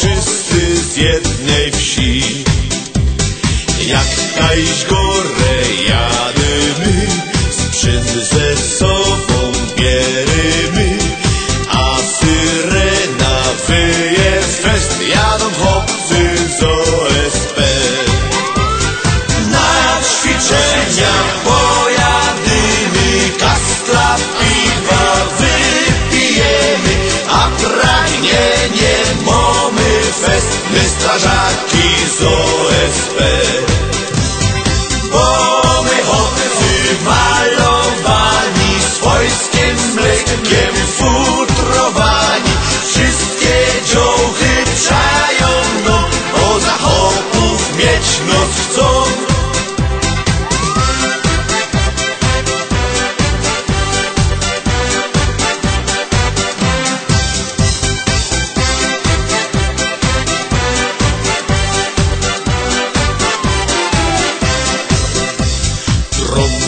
z jednej wsi. Jak kajś górę jadymy, sprzęt ze sobą bierymy, a syrena wyje fest, jadą chłopcy z OSP. Na ćwiczenia pojadymy, kastla piwa wypijemy, a pragnienie mamy fest, my romper.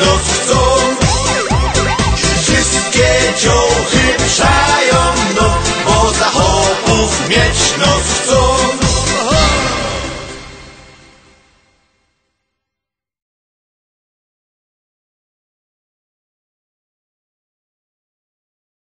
Cuando